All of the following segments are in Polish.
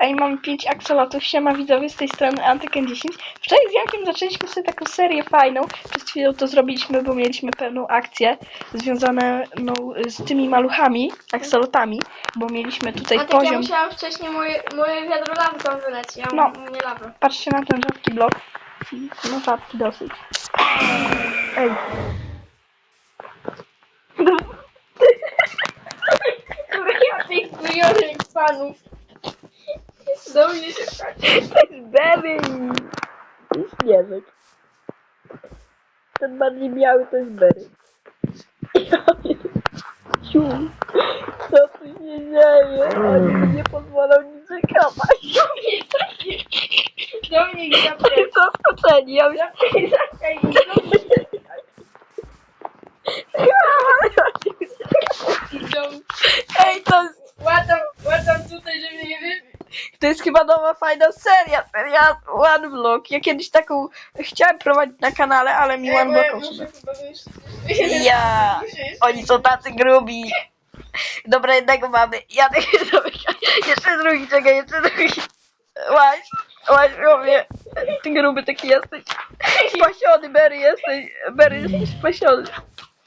Ej, mamy 5 aksolotów. Siema widzowie z tej strony Antyken 10. Wczoraj z Jankiem zaczęliśmy sobie taką serię fajną. Przed chwilą to zrobiliśmy, bo mieliśmy pewną akcję związaną no, z tymi maluchami, aksolotami, bo mieliśmy tutaj A tak ja poziom. musiałam wcześniej moje, moje wiadro tam wyleć. Ja No. mam nie lawę. Patrzcie na ten rzadki blok. No rzadki dosyć. Ej. Ja tych wyjątek panów. Do mnie się patrzy. To jest Berry. To jest śnieżek. Ten bardziej biały to jest Berry. Ciu. Co tu się dzieje? Oni mi nie pozwolą nic wykopać. Dominik zapytaj. Zaskoczeni. Ja już... Ej, to jest, Łatam, łatam tutaj, żeby nie wy... to jest chyba nowa fajna seria. Seria One Block. Ja kiedyś taką chciałem prowadzić na kanale, ale mi One Block. Ja. Oni są tacy grubi. Dobra, jednego mamy. Zamyka. Jeszcze drugi, czekaj, jeszcze drugi. Łaź, łaź, mówię. Ty gruby taki jesteś. Spasiony, Berry jesteś. Berry jesteś spasiony.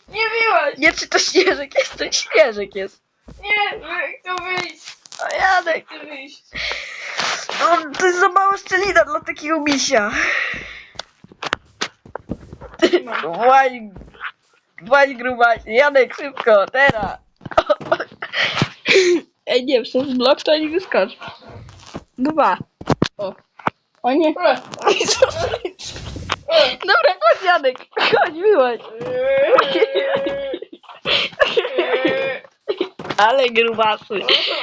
Nie byłaś! Nie, czy to śnieżek jest? To śnieżek jest. Nie, wy- chcę wyjść. O, Janek. Chcę wyjść. No, to jest za mała szczelina dla takiego misia. Łaź. Łaź grubasie. Janek, szybko, teraz. Ej, nie, przez blok to oni wyskoczą. Dwa. O. O nie. Dobra, chodź Janek. Chodź, wyłaź. Ale grubasy.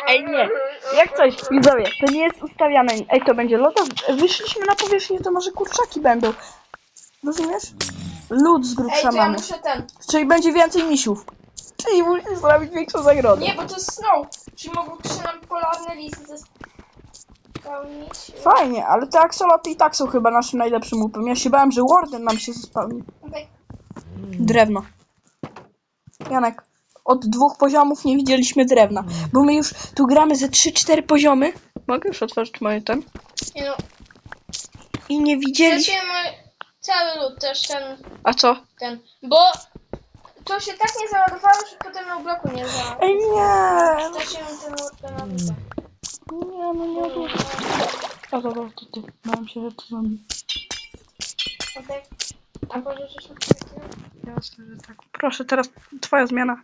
Ej, nie. Jak coś, widzowie, to nie jest ustawiane. Ej, to będzie loda. Wyszliśmy na powierzchnię, to może kurczaki będą. Rozumiesz? Lód z Ej, grubsza to ja mamy. muszę ten. Czyli będzie więcej misiów. Czyli musisz zrobić większą zagrodę. Nie, bo to jest snow. Czyli mogą się nam polarne listy spełnić. Fajnie, ale te aksoloty i tak są chyba naszym najlepszym łupem. Ja się bałem, że Warden nam się zespełni. Okej. Drewno. Janek, od dwóch poziomów nie widzieliśmy drewna. Bo my już tu gramy ze 3-4 poziomy. Mogę już otworzyć moje ten? Nie no, I nie widzieliśmy. straciłem cały lód też ten, A co? ten, bo to się tak nie załadowało, że potem na bloku nie załadowało. Ej, nie! Straciłem ten lód na lód. Nie, no nie odłożę. A dobra, to ty. Bałem się, że to zombie. Okej. A pożyczysz mi Jasne, że tak. Proszę, teraz twoja zmiana.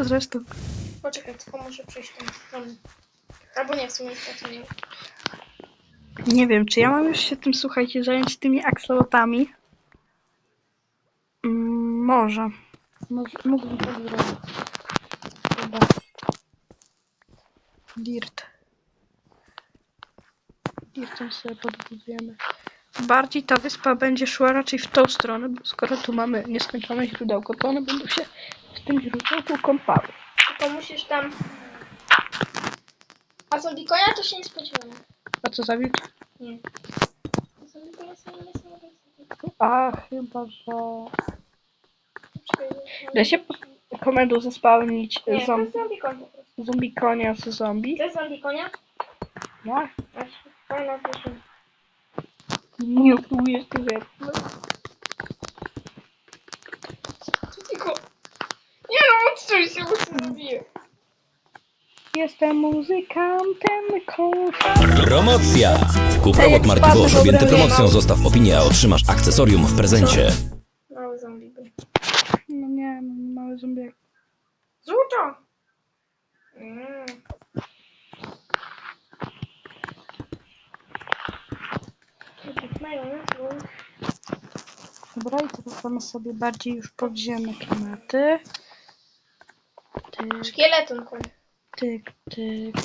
Zresztą. Poczekaj, tylko muszę przejść tą stronę. Albo nie, w sumie to nie. Nie wiem, czy ja mam już się tym, słuchajcie, zająć tymi aksolotami. Mm, może. może. Mógłbym to zrobić. Dobra. Dirt. Dirtem sobie podbudujemy. Bardziej ta wyspa będzie szła raczej w tą stronę, bo skoro tu mamy nieskończone źródełko, to one będą się w tym źródełku kąpały. Tylko musisz tam... A zombie konia to się nie spodziewam. A co za wilk? Nie. Zombie konia są nie są A, chyba, że... Da się po- komendą Nie, to jest zombie konia po prostu. zombie konia z zombie? To jest? Ja? Znaczy, Fajna piosenka. Nie tu wiesz. Tylko... Nie no, odsuń się, bo się zabiję. Jestem muzykantem, kocha. Promocja! Kup Ej, robot jak Marty spadł, Bosch dobra, objęty nie promocją, mam. zostaw opinię, a otrzymasz akcesorium w prezencie. Mały zombie był. No nie, no mały zombiak. Złoto! Mm. Tak mają nazwę. Dobra, i teraz mamy sobie bardziej już podziemne klimaty. Tyk, Szkieleton koń. Tyk, tyk.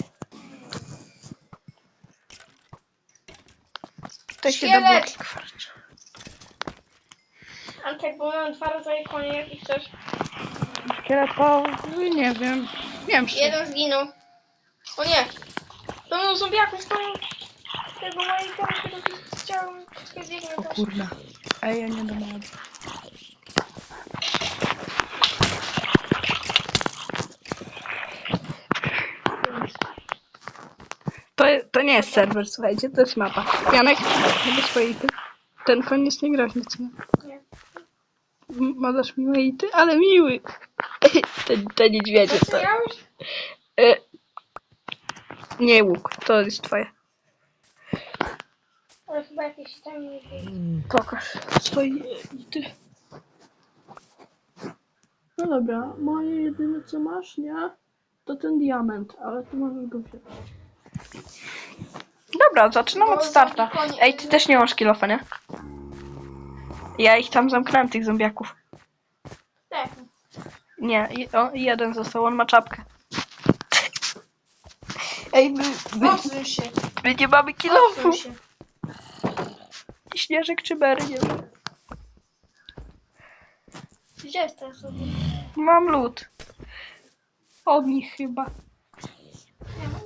Tutaj się do Szkielet! bloki kwarczy. Antek, bo mam dwa rodzaje koni, jakich chcesz. Szkieletowy, nie wiem. Nie wiem, czy... Jeden zginął. O nie! To był zombiaków, to tego mojego tego chciałem zbiegnę O też. kurna. Ej, ja nie dam rady. To, nie jest serwer, słuchajcie, to jest mapa. Janek, mogę swoje ity? Ten koń jest niegroźny, co nie? Nie. M- Możesz mi moje ity? Ale miły! Te, te niedźwiedzie to... Doceniałeś? E, nie łuk, to jest twoje. Ale chyba jakieś tam nie. Pokaż swoje ity. No dobra, moje jedyne co masz, nie? To ten diament, ale ty możesz go wziąć. Dobra, zaczynamy od starta. Ej, ty też nie masz kilofa, nie? Ja ich tam zamknąłem, tych zombiaków. Tak. Nie, o, jeden został, on ma czapkę. Ej, my, my, Odsuń się. my nie mamy kilofu. Odsuń się. Śnieżek czy Mary, nie wiem. Gdzie jest? Mam lód. Od nich chyba. Nie ma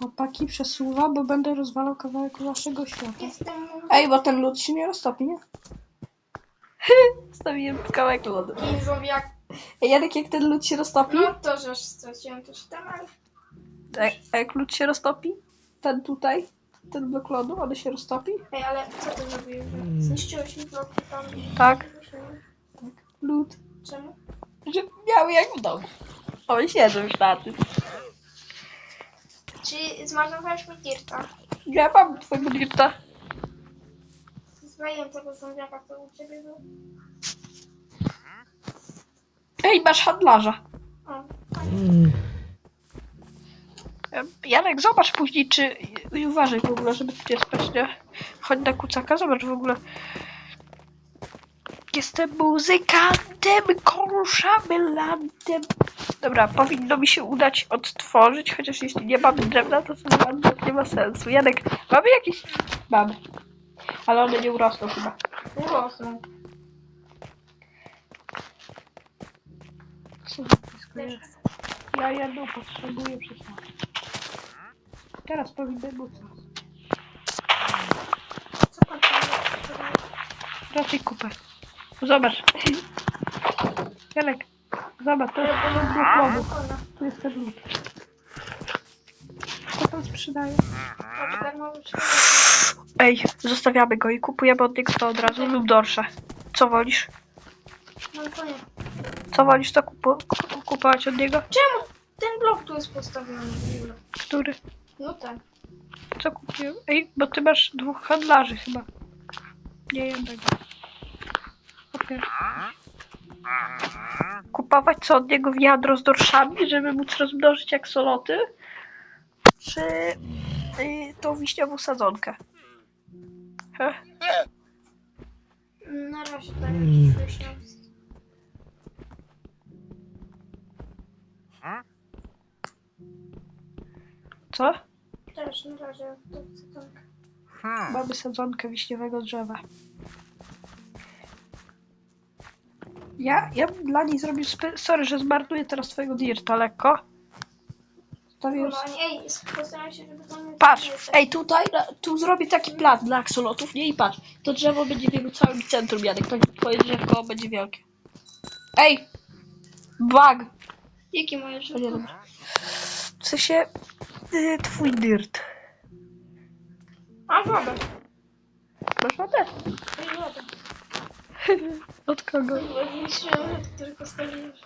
Chłopaki przesuwa, bo będę rozwalał kawałek waszego świata. Jestem... Ej, bo ten lód się nie roztopi, nie? Stawiłem kawałek lodu. I zombiak. Ej, Janek, jak ten lód się roztopi? No to, że straciłem też tam, ale... Tak, a jak lód się roztopi? Ten tutaj, ten blok lodu, on się roztopi? Ej, ale co ty zrobiłeś? że Zniszczyłeś mi bloki tam. Tak. Lód. Czemu? Że miały jak w domu. O, siedzą już na tym. Czyli zmarnowałeś mi dirta. Ja mam twojego dirta. Zwaliłem tego zombiaka, co u ciebie był. Ej, masz handlarza. O, E, Janek, zobacz później, czy... I uważaj w ogóle, żeby nie spać, nie? Chodź na kucaka, zobacz w ogóle. Jestem muzykantem, konszabelantem. Dobra, powinno mi się udać odtworzyć, chociaż jeśli nie mamy drewna, to to nie ma sensu. Janek, mamy jakieś... Mamy. Ale one nie urosną chyba. urosną. Co blisko jest? Ja jedną potrzebuję przez Teraz powinny móc. Co pan Raczej kupę. Zobacz. Janek, zobacz, to jest ten blok lodu. Tu jest ten lód. Co tam sprzedaje? Ej, zostawiamy go i kupujemy od niego to od razu lub dorsze. Co wolisz? No to nie. Co wolisz to kupu ku- kupować od niego? Czemu ten blok tu jest postawiony w ogóle? Który? No tak. Co kupiłem? Ej, bo ty masz dwóch handlarzy chyba. Nie jednego. Okej. Kupować co od niego wiadro z dorszami, żeby móc rozmnożyć jak soloty? Czy y, tą wiśniową sadzonkę? Heh. Na razie tak. Nie- Co? Też na razie co tak. Mamy sadzonkę wiśniowego drzewa. Ja, ja bym dla niej zrobił spe- Sorry, że zmarnuję teraz twojego dirta lekko. No, nie, ej, postaram się, żeby to nie Patrz, ej, tutaj, na- tu zrobię taki plac dla aksolotów, nie? I patrz, to drzewo będzie w jego całym centrum, Janek, to twoje drzewko będzie wielkie. Ej! Bug! Jakie moje O nie, życie? dobra. W sensie, y, twój dirt. A wodę. Masz wodę? Ej, wodę. Od kogo? Myślałem, że ty tylko stawiłeś.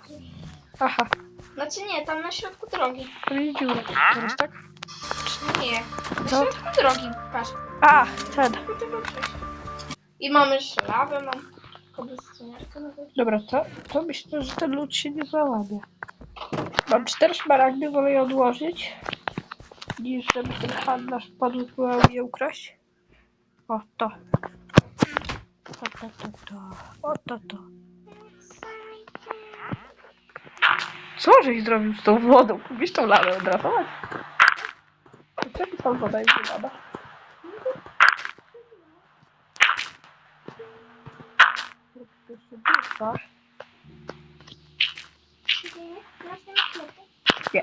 Aha, Znaczy nie, tam na środku drogi. to jest dziura. Teraz, tak? Nie, na Co? środku drogi. Patrz, A, ten. do tego przejść. I mamy jeszcze lawę, mam nawet. Dobra, to, to myślę, że ten lód się nie załamie. Mam cztery szmaragdy, wolę je odłożyć, niż żeby ten handlarz padł próbował je ukraść. O, to. To, to, to, to. O, to, to. Co żeś zrobił z tą wodą? Kupisz tą lawę odratować? Czemu tam woda? Jeszcze dużo. Nie, nie. Nie.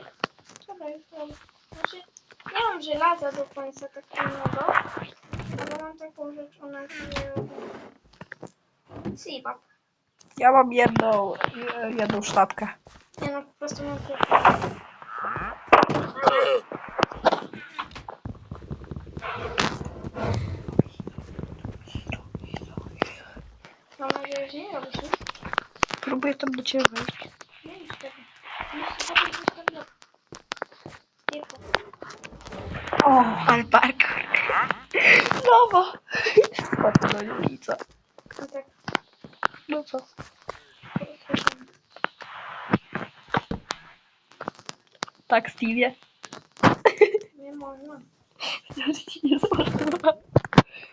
Dobra, już mam. Znaczy, nie mam żelaza do końca takiego, ale mam taką rzecz, ona się... Спасибо. Я вам еду, еду штатка. Не, ну просто могу. Мама, там до чего. Tak, Stevie. Nie można. Nie.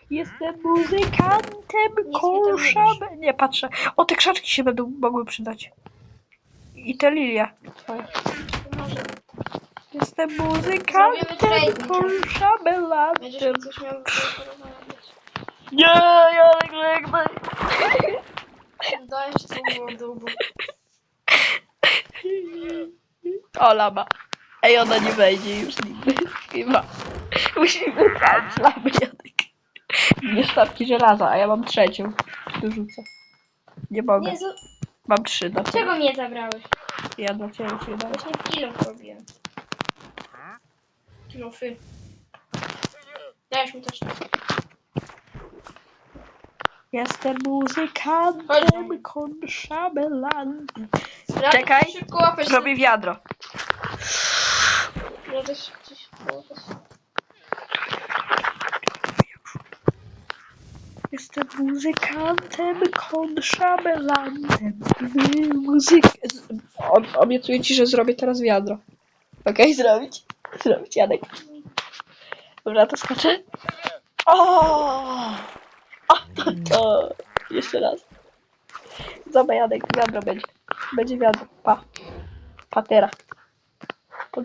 Jestem muzykantem, Nic mi koszem. Nie patrzę. O, te krzaczki się będą mogły przydać. I te lilie. Twoje. Może. Jestem Zrobimy muzykantem, trading. Będziesz coś miał do porozmawiać. Nie, ja tak żegnaj. Dajesz co było długo. O, lama. Ej, ona nie wejdzie już nigdy. Chyba. Musimy brać lamy, Janek. Dwie sztabki żelaza, a ja mam trzecią. Dorzucę. Nie mogę. Nie, z... Mam trzy ciebie. czego mnie zabrałeś? Ja dla ciebie się dam. Właśnie kilo robiłem. Kilofy. Dajesz mi też. Jestem muzykantem, konszabelantem. Czekaj. Szybko. Robię wiadro. Też gdzieś łapiesz. Jestem muzykantem, konszabelantem. Muzyk... O, obiecuję ci, że zrobię teraz wiadro. Okej, zrobić? Zrobić, Janek. Dobra, to skoczę. O! O, to, to. Jeszcze raz. Zobacz, Janek, wiadro będzie. Będzie wiadro. Pa. Patera.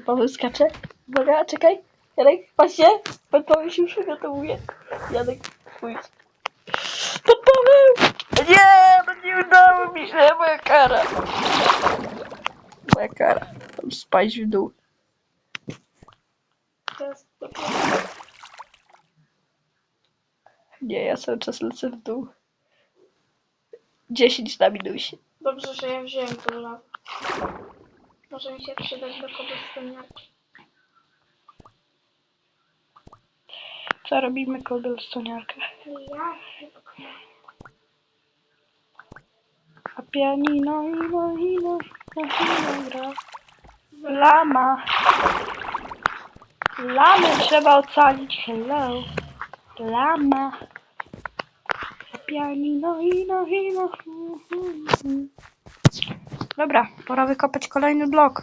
Paweł skacze. Uwaga, czekaj. Janek, patrzcie. Paweł się już przygotowuje. Janek, pójdź. Paweł! Nie, no nie udało mi się. Moja kara. Moja kara. Tam spaść w dół. Teraz Nie, ja cały czas lecę w dół. 10 na minusie. Dobrze, że ja wziąłem to. Może mi się przydać do kogoś spełniarki. Co robimy kobielstoniarkę? Ja A pianino, ino, ino, ino, gra. Lama. Lamy trzeba ocalić. Hello. Lama. A pianino, ino, ino. Dobra, pora wykopać kolejny blok.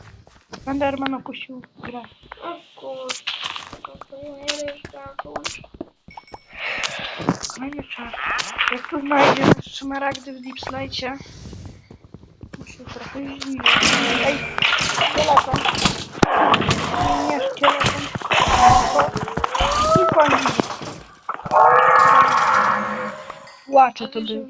Enderman opuścił grę. O kurczę. Nie jest jakoś. Kolejny czas. Jak tu znajdziemy szmaragdy w Deep Slate, muszę trochę zdziwić. Ej, szkieleton. Nie, szkieleton. I koń. Łacze to był.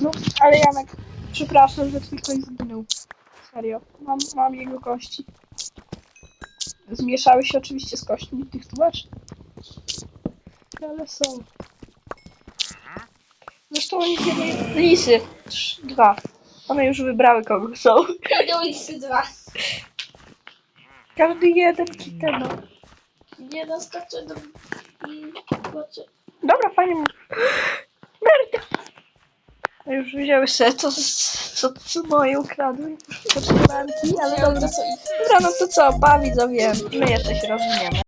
No, ale Janek, przepraszam, że twój koń zginął. Serio, mam, mam jego kości. Zmieszały się oczywiście z kośćmi tych tłumaczy. Ale są. Zresztą oni wiemy, lisy. Trz- Dwa. One już wybrały kogo są. Idą i dwa. Każdy jeden kiteno. Jeden skacze do... i skacze. Dobra, fajnie. Merda! Już wzięły sobie to, co, co moje ukradły. Pocztowanki, ale dobra. Dobra, no to co, pa widzowie, my jeszcze się rozwiniemy.